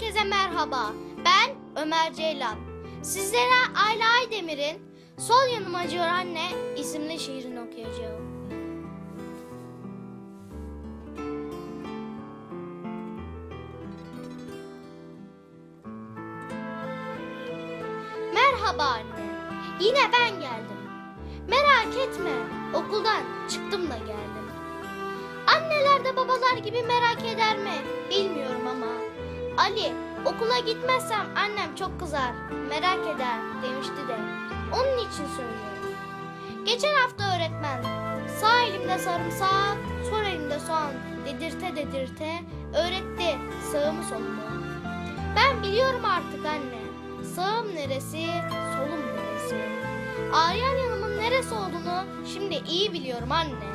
Herkese merhaba. Ben Ömer Ceylan. Sizlere Ayla Aydemir'in Sol Yanım Acıyor Anne isimli şiirini okuyacağım. Merhaba anne. Yine ben geldim. Merak etme. Okuldan çıktım da geldim. Anneler de babalar gibi merak eder mi? Bilmiyorum ama. Ali, okula gitmezsem annem çok kızar, merak eder demişti de. Onun için söylüyorum. Geçen hafta öğretmen sağ elimde sarımsak, sol elimde soğan dedirte dedirte öğretti sağımı solumu. Ben biliyorum artık anne. Sağım neresi, solum neresi. Ağrıyan yanımın neresi olduğunu şimdi iyi biliyorum anne.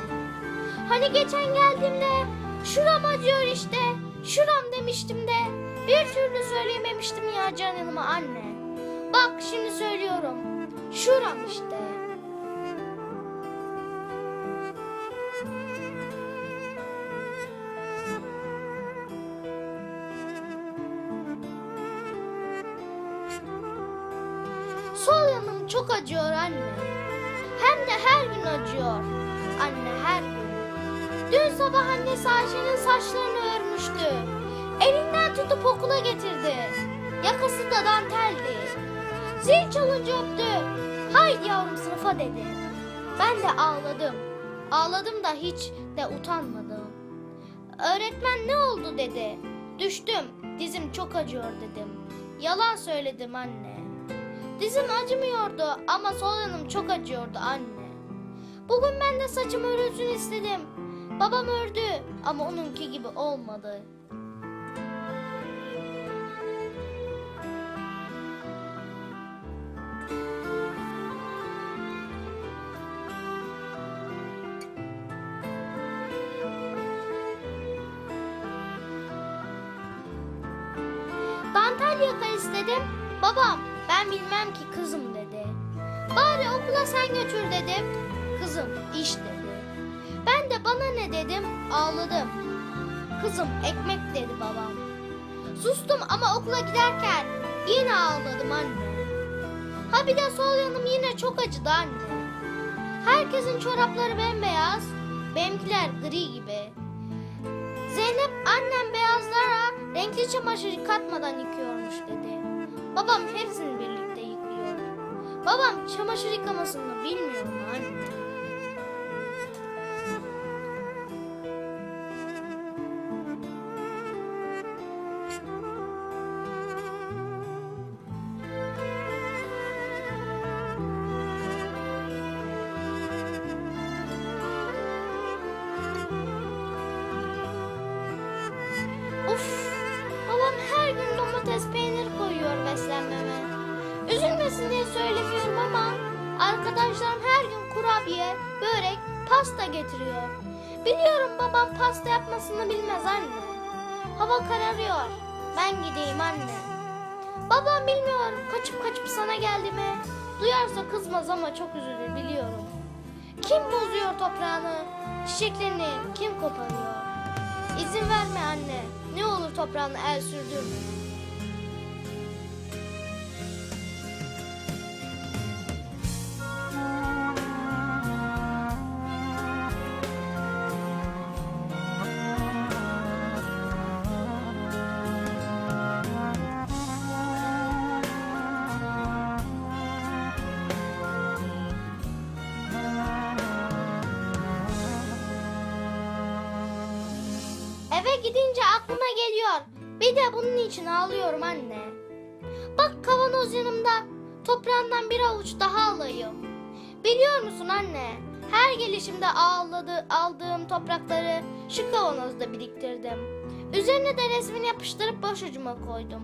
Hani geçen geldiğimde şuram acıyor işte, şuram demiştim de bir türlü söyleyememiştim ya canıma anne. Bak şimdi söylüyorum, şuram işte. Sol yanım çok acıyor anne. Hem de her gün acıyor. Anne her gün. Dün sabah annesi Ayşe'nin saçlarını örmüştü. Tutup okula getirdi. Yakası da danteldi. Zil çalınca öptü. Haydi yavrum sınıfa dedi. Ben de ağladım. Ağladım da hiç de utanmadım. Öğretmen ne oldu dedi. Düştüm. Dizim çok acıyor dedim. Yalan söyledim anne. Dizim acımıyordu ama sol yanım çok acıyordu anne. Bugün ben de saçım örülsün istedim. Babam ördü ama onunki gibi olmadı. Dantel yaka istedim. Babam ben bilmem ki kızım dedi. Bari okula sen götür dedim. Kızım iş dedi. Ben de bana ne dedim ağladım. Kızım ekmek dedi babam. Sustum ama okula giderken yine ağladım anne. Ha bir de sol yanım yine çok acıdı anne. Herkesin çorapları bembeyaz, benimkiler gri gibi. Zeynep annem beyazlara renkli çamaşır yıkatmadan yıkıyormuş dedi. Babam hepsini birlikte yıkıyor. Babam çamaşır yıkamasını bilmiyor mu anne? Üzülmesin diye söylemiyorum ama arkadaşlarım her gün kurabiye, börek, pasta getiriyor. Biliyorum babam pasta yapmasını bilmez anne. Hava kararıyor. Ben gideyim anne. Babam bilmiyor kaçıp kaçıp sana geldi mi? Duyarsa kızmaz ama çok üzülür biliyorum. Kim bozuyor toprağını? Çiçeklerini kim koparıyor? İzin verme anne. Ne olur toprağını el sürdürme. Gidince aklıma geliyor. Bir de bunun için ağlıyorum anne. Bak kavanoz yanımda. Toprağından bir avuç daha alayım. Biliyor musun anne? Her gelişimde ağladı, aldığım toprakları şu kavanozda biriktirdim. Üzerine de resmini yapıştırıp başucuma koydum.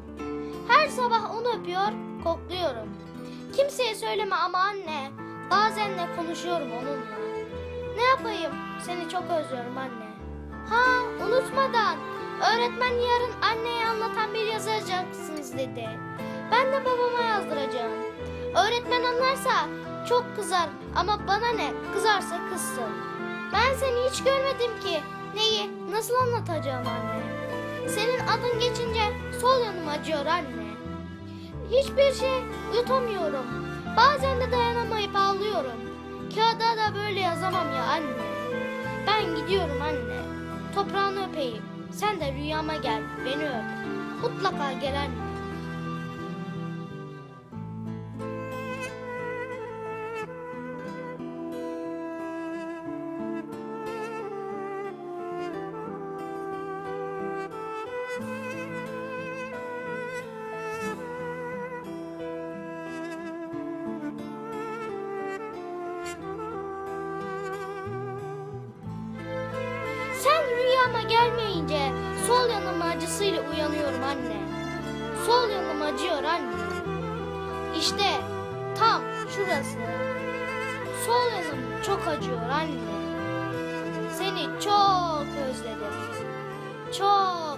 Her sabah onu öpüyor, kokluyorum. Kimseye söyleme ama anne. Bazen de konuşuyorum onunla. Ne yapayım? Seni çok özlüyorum anne. Ha unutmadan öğretmen yarın anneye anlatan bir yazacaksınız dedi. Ben de babama yazdıracağım. Öğretmen anlarsa çok kızar ama bana ne kızarsa kızsın. Ben seni hiç görmedim ki. Neyi nasıl anlatacağım anne? Senin adın geçince sol yanım acıyor anne. Hiçbir şey yutamıyorum. Bazen de dayanamayıp ağlıyorum. Kağıda da böyle yazamam ya anne. Ben gidiyorum anne. Toprağını öpeyim. Sen de rüyama gel, beni öp. Mutlaka gel rüyama gelmeyince sol yanım acısıyla uyanıyorum anne. Sol yanım acıyor anne. İşte tam şurası. Sol yanım çok acıyor anne. Seni çok özledim. Çok.